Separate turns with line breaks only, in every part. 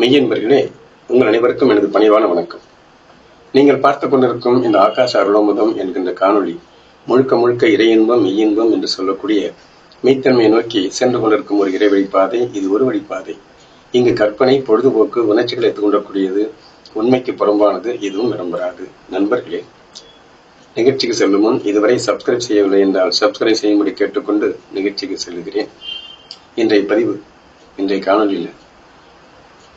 மெய்யன்பர்களே உங்கள் அனைவருக்கும் எனது பணிவான வணக்கம். நீங்கள் பார்த்து கொண்டிருக்கும் இந்த ஆகாஷ அருளோமுதம் என்கின்ற காணொளி முழுக்க முழுக்க இறையின்பம் மெய்யின்பம் என்று சொல்லக்கூடிய மெய்த்தன்மையை நோக்கி சென்று கொண்டிருக்கும் ஒரு இறைவழி பாதை இது ஒரு வழி பாதை. இங்கு கற்பனை பொழுதுபோக்கு உணர்ச்சிகளை தூண்டக்கூடியது உண்மைக்கு புறம்பானது எதுவும் இடம்பெறாது நண்பர்களே நிகழ்ச்சிக்கு செல்லும் முன் இதுவரை சப்ஸ்கிரைப் செய்யவில்லை என்றால் சப்ஸ்கிரைப் செய்யும்படி கேட்டுக்கொண்டு நிகழ்ச்சிக்கு செல்கிறேன். இன்றைய பதிவு இன்றைய காணொலியில்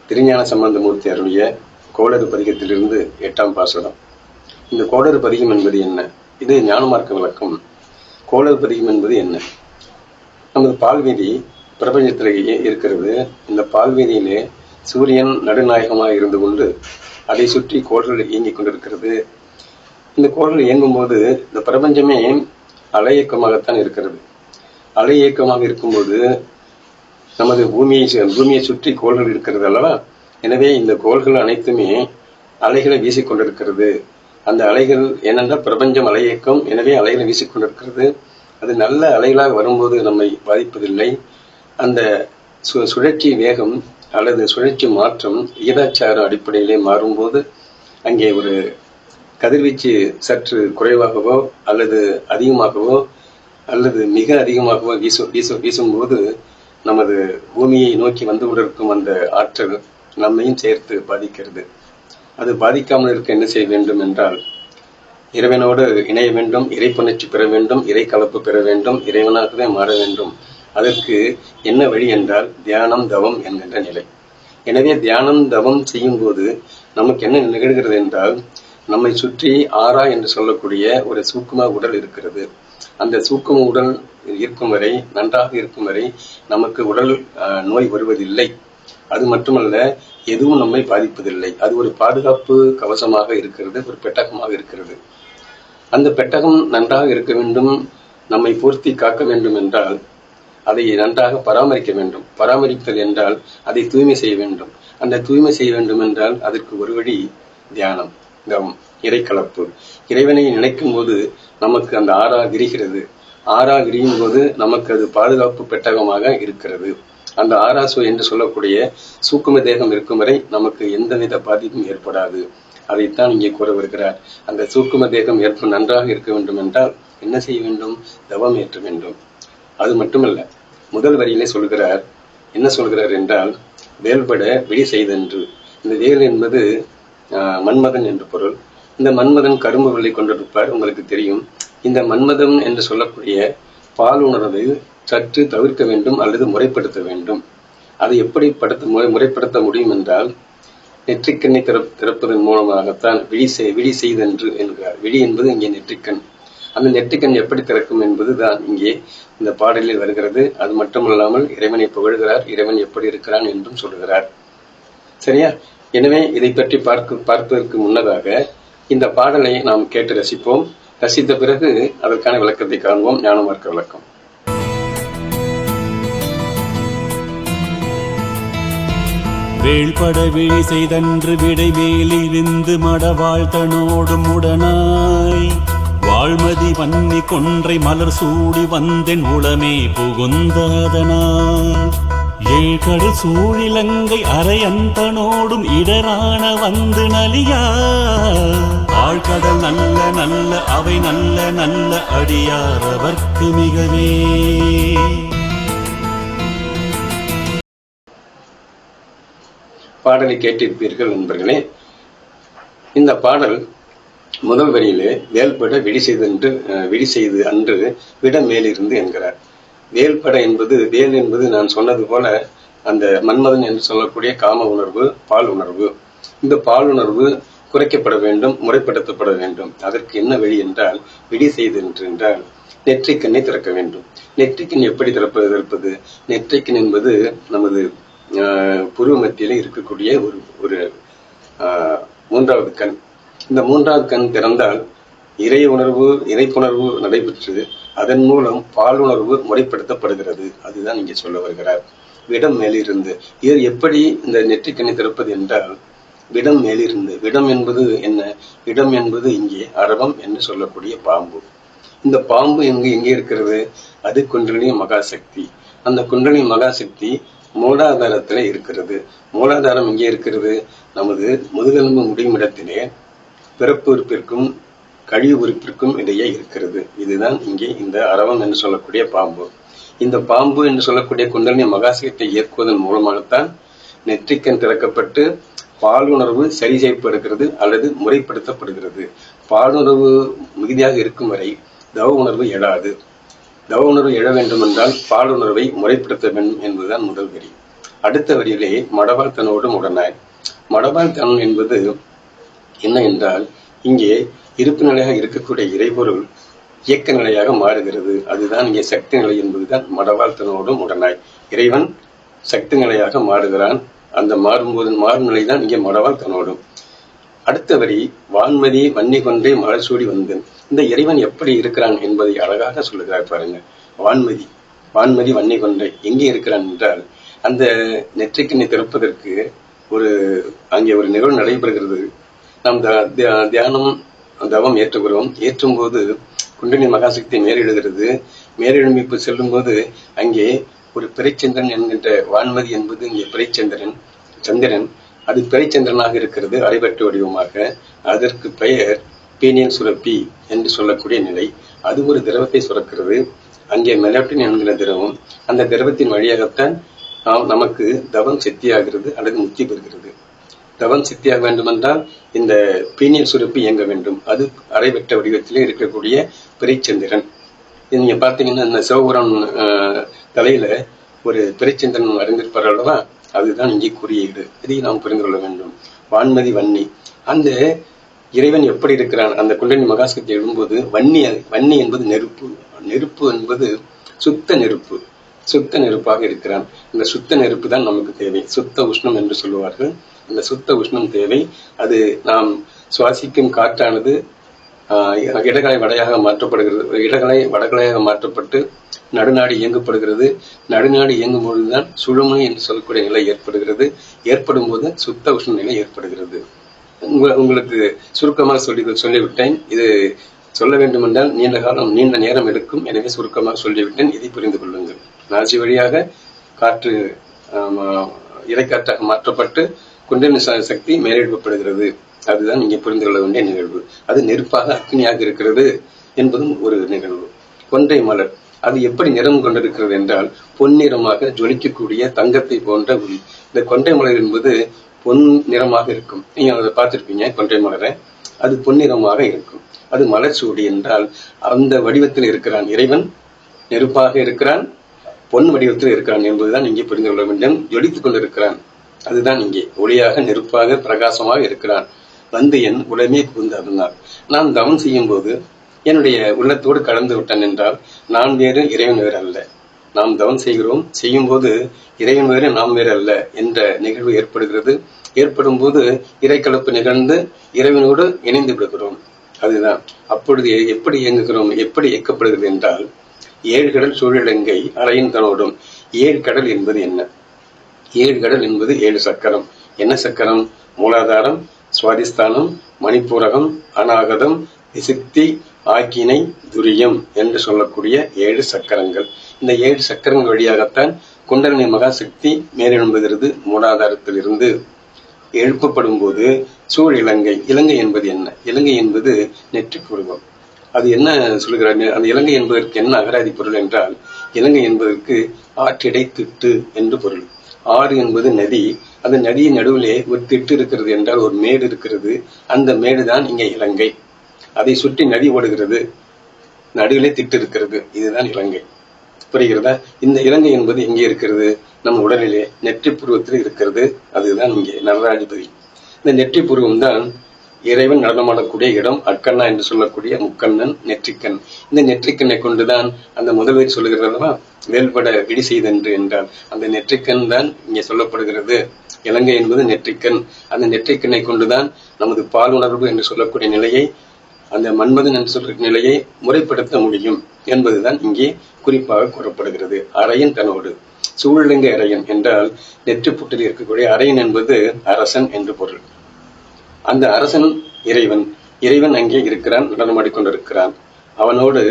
திருஞான சம்பந்தமூர்த்தி அருளிய கோளறு பதிகத்திலிருந்து எட்டாம் பாசுரம். இந்த கோளறு பதிகம் என்பது என்ன? இது ஞானமார்க்க விளக்கம். கோளறு பதிகம் என்பது என்ன? நமது பால்வீதி பிரபஞ்சத்திலேயே இருக்கிறது. இந்த பால்வீதியிலே சூரியன் நடுநாயகமாக இருந்து கொண்டு அதை சுற்றி கோள்கள் இயங்கிக் கொண்டிருக்கிறது. இந்த கோள்கள் இயங்கும்போது இந்த பிரபஞ்சமே அலை இயக்கமாகத்தான் இருக்கிறது. அலை இயக்கமாக இருக்கும்போது நமது பூமியை சு- பூமியை சுற்றி கோள்கள் இருக்கிறது அல்லவா? எனவே இந்த கோள்கள் அனைத்துமே அலைகளை வீசிக்கொண்டிருக்கிறது. அந்த அலைகள் என்னென்றால் பிரபஞ்சம் அலை இயக்கம். எனவே அலைகளை வீசிக்கொண்டிருக்கிறது. அது நல்ல அலைகளாக வரும்போது நம்மை பாதிப்பதில்லை. அந்த சு- சுழற்சி வேகம் அல்லது சுழற்சி மாற்றம் விகிதாச்சார அடிப்படையிலே மாறும்போது அங்கே ஒரு கதிர்வீச்சு சற்று குறைவாகவோ அல்லது அதிகமாகவோ அல்லது மிக அதிகமாகவோ வீச வீச வீசும்போது நமது பூமியை நோக்கி வந்து கொண்டிருக்கும் அந்த ஆற்றல் நம்மையும் சேர்த்து பாதிக்கிறது. அது பாதிக்காமல் இருக்க என்ன செய்ய வேண்டும் என்றால் இறைவனோடு இணைய வேண்டும் இறைப்புணர்ச்சி பெற வேண்டும் இறை கலப்பு பெற வேண்டும் இறைவனாகவே மாற வேண்டும். அதற்கு என்ன வழி என்றால் தியானம் தவம் என்கின்ற நிலை. எனவே தியானம் தவம் செய்யும்போது நமக்கு என்ன நிகழ்கிறது என்றால் நம்மை சுற்றி ஆறா என்று சொல்லக்கூடிய ஒரு சூக்கும உடல் இருக்கிறது. அந்த சூக்கும உடல் இருக்கும் வரை நன்றாக இருக்கும் வரை நமக்கு உடல் அஹ், நோய் வருவதில்லை. அது மட்டுமல்ல எதுவும் நம்மை பாதிப்பதில்லை. அது ஒரு பாதுகாப்பு கவசமாக இருக்கிறது ஒரு பெட்டகமாக இருக்கிறது. அந்த பெட்டகம் நன்றாக இருக்க வேண்டும் நம்மை பூர்த்தி காக்க வேண்டும் என்றால் அதை நன்றாக பராமரிக்க வேண்டும். பராமரித்தல் என்றால் அதை தூய்மை செய்ய வேண்டும். அந்த தூய்மை செய்ய வேண்டும் என்றால் அதற்கு ஒரு வழி தியானம். தவம் இறைக்கலப்பு. இறைவனை நினைக்கும் போது நமக்கு அந்த ஆறா விரிகிறது. ஆறா விரியும் போது நமக்கு அது பாதுகாப்பு பெட்டகமாக இருக்கிறது. அந்த ஆராசு என்று சொல்லக்கூடிய சூக்கும தேகம் இருக்கும் வரை நமக்கு எந்தவித பாதிப்பும் ஏற்படாது. அதைத்தான் இங்கே கூற வருகிறார். அந்த சூக்கும தேகம் ஏற்ப நன்றாக இருக்க வேண்டும் என்றால் என்ன செய்ய வேண்டும்? தவம் ஏற்ற வேண்டும். அது மட்டுமல்ல முதல் வரியிலே சொல்கிறார் என்ன சொல்கிறார் என்றால் வேல்பட விழி செய்தென்று. இந்த வேல் என்பது மன்மதன் என்று பொருள். இந்த மன்மதன் கரும்பு வெள்ளை கொண்டிருப்பார் உங்களுக்கு தெரியும். இந்த மன்மதம் என்று சொல்லக்கூடிய பால் உணர்வை சற்று தவிர்க்க வேண்டும் அல்லது முறைப்படுத்த வேண்டும். அதை எப்படி படுத்த முறை முறைப்படுத்த முடியும் என்றால் நெற்றிக்கண்ணை திறப் திறப்பதன் மூலமாகத்தான் விழி செய் விழி செய்தென்று என்கிறார். விழி என்பது இங்கே நெற்றிக்கண். அந்த நெற்றிக்கண் எப்படி திறக்கும் என்பது தான் இங்கே இந்த பாடலில் வருகிறது. அது மட்டுமல்லாமல் இறைவனை புகழ்கிறார் இறைவன் எப்படி இருக்கிறான் என்றும் சொல்கிறார். சரியா? எனவே இதை பற்றி பார்க்க பார்ப்பதற்கு முன்னதாக இந்த பாடலை நாம் கேட்டு ரசிப்போம். ரசித்த பிறகு அதற்கான விளக்கத்தை காண்போம். ஞானம் மார்க்க விளக்கம்.
வேள்பட விழி செய்தன்று விடை மேலிருந்து மடவாழ் உடனாய் வாழ்மதி வன்னி கொன்றை மலர் சூடி வந்தென் உளமே புகுந்ததனால் ஏழ்கடல் சூழிலங்கை அரையந்தனோடும் இடரான வந்து நலியா. ஆழ்கடல் நல்ல நல்ல அவை நல்ல நல்ல அடியார் அவர்க்கு மிகவே.
பாடலை கேட்டிருப்பீர்கள் நண்பர்களே இந்த பாடல் முதல் வரியிலே வேல்பட விடி செய்தென்று அஹ், விடி செய்து அன்று விட மேலிருந்து என்கிறார். வேல்பட என்பது வேல் என்பது நான் சொன்னது போல அந்த மன்மதன் என்று சொல்லக்கூடிய காம உணர்வு பால் உணர்வு. இந்த பால் உணர்வு குறைக்கப்பட வேண்டும் முறைப்படுத்தப்பட வேண்டும். அதற்கு என்ன வழி என்றால் விடி செய்து என்றால் நெற்றிக்கண்ணை திறக்க வேண்டும். நெற்றிக்கண் எப்படி திறப்பது திறப்பது? நெற்றிக்கண் என்பது நமது ஆஹ், புருவ மத்தியில இருக்கக்கூடிய ஒரு ஒரு ஆஹ், மூன்றாவது கண். இந்த மூன்றாவது கண் திறந்தால் இறை உணர்வு இறைப்புணர்வு நடைபெற்று அதன் மூலம் பாலுணர்வு முறைப்படுத்தப்படுகிறது. அதுதான் இங்கே சொல்ல வருகிறார். விடம் மேலிருந்து. இது எப்படி இந்த நெற்றிக்கண்ணை திறப்பது என்றால் விடம் மேலிருந்து. விடம் என்பது என்ன? விடம் என்பது இங்கே அரவம் என்று சொல்லக்கூடிய பாம்பு. இந்த பாம்பு எங்கு எங்கே இருக்கிறது? அது குண்டலினி மகாசக்தி. அந்த குண்டலினி மகாசக்தி மூலாதாரத்துல இருக்கிறது. மூலாதாரம் எங்கே இருக்கிறது? நமது முதுகெலும்பு முடியும் இடத்திலே பிறப்பு உறுப்பிற்கும் கழிவு உறுப்பிற்கும் இடையே இருக்கிறது. இதுதான் இங்கே இந்த அரவம் என்று சொல்லக்கூடிய பாம்பு. இந்த பாம்பு என்று சொல்லக்கூடிய குண்டலினி மகாசியத்தை இயக்குவதன் மூலமாகத்தான் நெற்றிக்கண் திறக்கப்பட்டு பாலுணர்வு சரி செய்யப்படுகிறது அல்லது முறைப்படுத்தப்படுகிறது. பாலுணர்வு மிகுதியாக இருக்கும் வரை தவ உணர்வு எழாது. தவ உணர்வு எழ வேண்டும் என்றால் பாலுணர்வை முறைப்படுத்த வேண்டும் என்பதுதான் முதல் வரி. அடுத்த வரியிலே மடவாள் தனோடு உடனாய். மடவாள் என்பது என்ன என்றால் இங்கே இருப்பு நிலையாக இருக்கக்கூடிய இறைபொருள் இயக்க நிலையாக மாறுகிறது. அதுதான் இங்கே சக்தி நிலை என்பதுதான் மடவாழ்த்தனோடும் உடனாய். இறைவன் சக்தி நிலையாக மாறுகிறான். அந்த மாறும்போது மாறும் நிலைதான் இங்கே மடவாழ்த்தனோடும் அடுத்த வரி வான்மதி வன்னி கொண்டே மலர்சூடி வந்தேன். இந்த இறைவன் எப்படி இருக்கிறான் என்பதை அழகாக சொல்லுகிறார் பாருங்க. வான்மதி வான்மதி வன்னி கொண்டே எங்கே இருக்கிறான் என்றால் அந்த நெற்றிக்கண்ணை திறப்பதற்கு ஒரு அங்கே ஒரு நிகழ்வு நடைபெறுகிறது. நாம் த- தியானம் தவம் ஏற்றுகிறோம் ஏற்றும் போது குண்டினி மகாசக்தி மேலெழுகிறது. மேலெழும்பிப்பு செல்லும் போது அங்கே ஒரு பிறைச்சந்திரன் என்கின்ற வான்மதி என்பது இங்கே பிறைச்சந்திரன் சந்திரன். அது பிறைச்சந்திரனாக இருக்கிறது அரைபட்டு வடிவமாக. அதற்கு பெயர் பீனியல் சுரப்பி என்று சொல்லக்கூடிய நிலை. அது ஒரு திரவத்தை சுரக்கிறது. அங்கே மெலட்டின் என்கிற திரவம் அந்த திரவத்தின் வழியாகத்தான் நாம் நமக்கு தவம் சக்தியாகிறது அல்லது முக்தி பெறுகிறது. தவம் சித்தியாக வேண்டுமென்றால் இந்த பீனியல் சுரப்பு இயங்க வேண்டும். அது அரைவட்ட வடிவத்திலே இருக்கக்கூடிய பிறைச்சந்திரன் நீங்க பார்த்தீங்கன்னா இந்த சிவபுரம் அஹ், தலையில ஒரு பிறைச்சந்திரன் அறிந்திருப்பார் அல்லவா? அதுதான் இங்கே குறியீடு. இதை நாம் புரிந்து கொள்ள வேண்டும். வான்மதி வன்னி. அந்த இறைவன் எப்படி இருக்கிறான்? அந்த குண்டனி மகாசக்தி எழும்போது வன்னி வன்னி என்பது நெருப்பு. நெருப்பு என்பது சுத்த நெருப்பு. சுத்த நெருப்பாக இருக்கிறான். இந்த சுத்த நெருப்பு தான் நமக்கு தேவை. சுத்த உஷ்ணம் என்று சொல்லுவார்கள். இந்த சுத்த உஷ்ணம் தேவை. அது நாம் சுவாசிக்கும் காற்றானது இடகலை வடையாக மாற்றப்படுகிறது இடகலை வடகலையாக மாற்றப்பட்டு நடுநாடு இயங்கப்படுகிறது. நடுநாடு இயங்கும் பொழுதுதான் சுழுமை என்று சொல்லக்கூடிய நிலை ஏற்படுகிறது. ஏற்படும் போது சுத்த உஷ்ண நிலை ஏற்படுகிறது. உங்களுக்கு சுருக்கமாக சொல்லி சொல்லிவிட்டேன். இது சொல்ல வேண்டுமென்றால் நீண்ட காலம் நீண்ட நேரம் எடுக்கும். எனவே சுருக்கமாக சொல்லிவிட்டேன். இதை புரிந்து கொள்ளுங்கள். நாசி வழியாக காற்று இறைக்காற்றாக மாற்றப்பட்டு குண்டலினி சக்தி மேலெழுப்பப்படுகிறது. அதுதான் இங்கே புரிந்து கொள்ள வேண்டிய நிகழ்வு. அது நெருப்பாக அக்னியாக இருக்கிறது என்பதும் ஒரு நிகழ்வு. கொன்றை மலர். அது எப்படி நிறம் கொண்டிருக்கிறது என்றால் பொன்னிறமாக ஜொலிக்கக்கூடிய தங்கத்தை போன்ற ஒளி. இந்த கொன்றை மலர் என்பது பொன் நிறமாக இருக்கும். நீங்க அதை பார்த்திருப்பீங்க கொன்றை மலரை. அது பொன்னிறமாக இருக்கும். அது மலர் என்றால் அந்த வடிவத்தில் இருக்கிறான் இறைவன் நெருப்பாக இருக்கிறான் பொன் வடிவத்தில் இருக்கிறான் என்பதுதான் இங்கே புரிந்து கொள்ள வேண்டும். ஜொலித்துக் கொண்டிருக்கிறான். அதுதான் இங்கே. ஒளியாக நெருப்பாக பிரகாசமாக இருக்கிறான் வந்து என் உடமே புகுந்து அதனால் நான் தவம் செய்யும் போது என்னுடைய உள்ளத்தோடு கலந்து விட்டேன் என்றால் நான் வேறு இறைவன் வேறு அல்ல. நாம் தவம் செய்கிறோம். செய்யும் போது இறைவன் வேறு நாம் வேறு அல்ல என்ற நிகழ்வு ஏற்படுகிறது. ஏற்படும் போது இறைக்கலப்பு நிகழ்ந்து இறைவனோடு இணைந்து விடுகிறோம். அதுதான். அப்பொழுது எப்படி இயங்குகிறோம்? எப்படி இயக்கப்படுகிறது என்றால் ஏழு கடல் சூழலங்கை அறையின் தனோடும் ஏழு கடல் என்பது என்ன? ஏழு கடல் என்பது ஏழு சக்கரம். என்ன சக்கரம்? மூலாதாரம் சுவாதிஸ்தானம் மணிப்பூரகம் அநாகதம் விசுக்தி ஆக்கினை துரியம் என்று சொல்லக்கூடிய ஏழு சக்கரங்கள். இந்த ஏழு சக்கரங்கள் வழியாகத்தான் குண்டலினி மகாசக்தி மேலெழும்புகிறது மூலாதாரத்திலிருந்து. எழுப்பப்படும் போது சூழ் இலங்கை. இலங்கை என்பது என்ன? இலங்கை என்பது நெற்றி புருவம் அது என்ன சொல்லுகிறார் அந்த இலங்கை என்பதற்கு என்ன அகராதி பொருள் என்றால் இலங்கை என்பதற்கு ஆற்றிடை திட்டு என்று பொருள். ஆறு என்பது நதி. அந்த நதியின் நடுவிலே ஒரு திட்டு இருக்கிறது என்றால் ஒரு மேடு இருக்கிறது. அந்த மேடு தான் இங்கே இலங்கை. அதை சுற்றி நதி ஓடுகிறது. நடுவிலே திட்டு இருக்கிறது. இதுதான் இலங்கை. புரிகிறதா? இந்த இலங்கை என்பது எங்கே இருக்கிறது? நம் உடலிலே நெற்றி புருவத்தில் இருக்கிறது. அதுதான் இங்கே நடராஜபதி. இந்த நெற்றி புருவம் தான் இறைவன் நடனமாடக்கூடிய இடம் அக்கண்ணா என்று சொல்லக்கூடிய முக்கண்ணன் நெற்றிக்கண். இந்த நெற்றிக்கண்ணை கொண்டுதான் அந்த முதல்வர் சொல்லுகிறதா வேல்பட விடி செய்தென்று என்றால் அந்த நெற்றிக்கண் தான் இங்கே சொல்லப்படுகிறது. இலங்கை என்பது நெற்றிக்கண். அந்த நெற்றிக்கண்ணை கொண்டுதான் நமது பாலுணர்வு என்று சொல்லக்கூடிய நிலையை அந்த மன்மதன் என்று சொல்ற நிலையை முறைப்படுத்த முடியும் என்பதுதான் இங்கே குறிப்பாக கூறப்படுகிறது. அரையன் தனோடு சூழலிங்க அரையன் என்றால் நெற்றி புட்டில் இருக்கக்கூடிய அரையன் என்பது அரசன் என்று பொருள். அந்த அரசன் இறைவன். இறைவன் அங்கே இருக்கிறான் நடனமாடிக்கொண்டிருக்கிறான். அவனோடு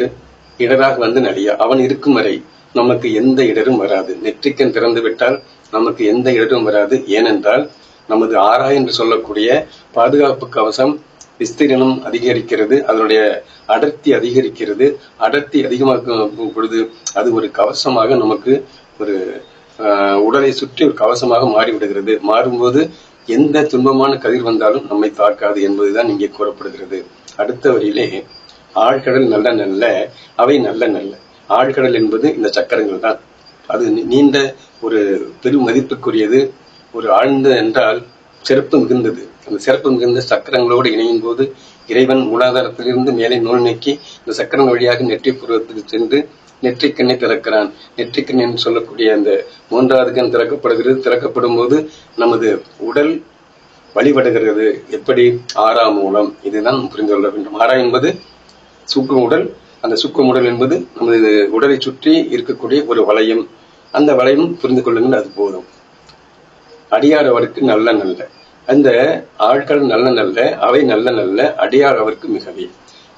இடராக வந்து நடியா அவன் இருக்கும் வரை நமக்கு எந்த இடரும் வராது. நெற்றிக்கன் திறந்து விட்டால் நமக்கு எந்த இடரும் வராது. ஏனென்றால் நமது ஆரா என்று சொல்லக்கூடிய பாதுகாப்பு கவசம் விஸ்தீரணம் அதிகரிக்கிறது அதனுடைய அடர்த்தி அதிகரிக்கிறது. அடர்த்தி அதிகமாக்கும் பொழுது அது ஒரு கவசமாக நமக்கு ஒரு ஆஹ், உடலை சுற்றி ஒரு கவசமாக மாறிவிடுகிறது. மாறும்போது எந்த துன்பமான கதிர் வந்தாலும் நம்மை தாக்காது என்பதுதான் இங்கே கூறப்படுகிறது. அடுத்த வரியிலே ஆழ்கடல் நல்ல நல்ல அவை நல்ல நல்ல. ஆழ்கடல் என்பது இந்த சக்கரங்கள் தான். அது நீண்ட ஒரு பெரும் மதிப்புக்குரியது ஒரு ஆழ்ந்த என்றால் சிறப்பு மிகுந்தது. அந்த சிறப்பு மிகுந்த சக்கரங்களோடு இணையும் போது இறைவன் மூலாதாரத்திலிருந்து மேலே நூல் நீக்கி இந்த சக்கரங்கள் வழியாக நெற்றி புருவத்துக்கு சென்று நெற்றிக்கண்ணை திறக்கிறான். நெற்றிக்கண் என்று சொல்லக்கூடிய அந்த மூன்றாவது கண் திறக்கப்படுகிறது. திறக்கப்படும் போது நமது உடல் வழிபடுகிறது. எப்படி? ஆறா மூலம். இதுதான் புரிந்து கொள்ள வேண்டும். ஆறா என்பது சுக்கு உடல். அந்த சுக்கும் உடல் என்பது நமது உடலை சுற்றி இருக்கக்கூடிய ஒரு வளையம். அந்த வளையம் புரிந்து கொள்ளுங்கள் அது போதும். அடியார் அவருக்கு நல்ல நல்ல. அந்த ஆட்கள் நல்ல நல்ல அவை நல்ல நல்ல அடியார் அவருக்கு மிகவே.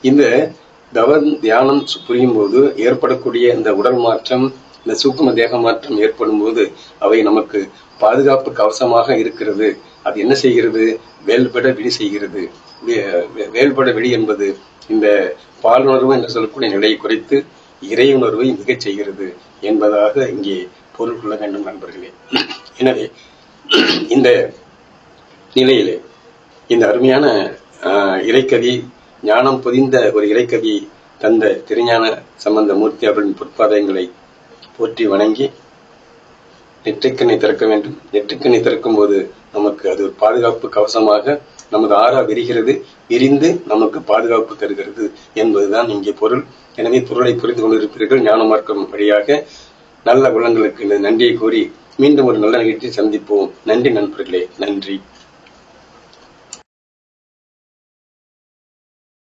இந்த தவம் தியானம் சு- புரியும் போது ஏற்படக்கூடிய இந்த உடல் மாற்றம் இந்த சூக்கும தேக மாற்றம் ஏற்படும் போது அவை நமக்கு பாதுகாப்பு கவசமாக இருக்கிறது. அது என்ன செய்கிறது? வேல்பட விழி செய்கிறது. வே- வே- வேல்பட விழி என்பது இந்த பாலுணர்வு என்று சொல்லக்கூடிய நிலையை குறைத்து இறை உணர்வை மிகச் செய்கிறது என்பதாக இங்கே பொருள் கொள்ள வேண்டும் நண்பர்களே. எனவே இந்த நிலையிலே இந்த அருமையான இறைக்கதி ஞானம் புதிந்த ஒரு இறைக்கவி தந்த திருஞான சம்பந்த மூர்த்தி அவர்களின் பொற்பாதங்களை போற்றி வணங்கி நெற்றிக்கண்ணை திறக்க வேண்டும். நெற்றிக்கண்ணை திறக்கும் போது நமக்கு அது ஒரு பாதுகாப்பு கவசமாக நமது ஆறா விரிகிறது. விரிந்து நமக்கு பாதுகாப்பு தருகிறது என்பதுதான் இங்கே பொருள். எனவே பொருளை புரிந்து கொண்டிருப்பீர்கள். ஞான மார்க்கம் வழியாக நல்ல குணங்களுக்கு நன்றியை கூறி மீண்டும் ஒரு நல்ல நிகழ்ச்சி சந்திப்போம். நன்றி நண்பர்களே. நன்றி.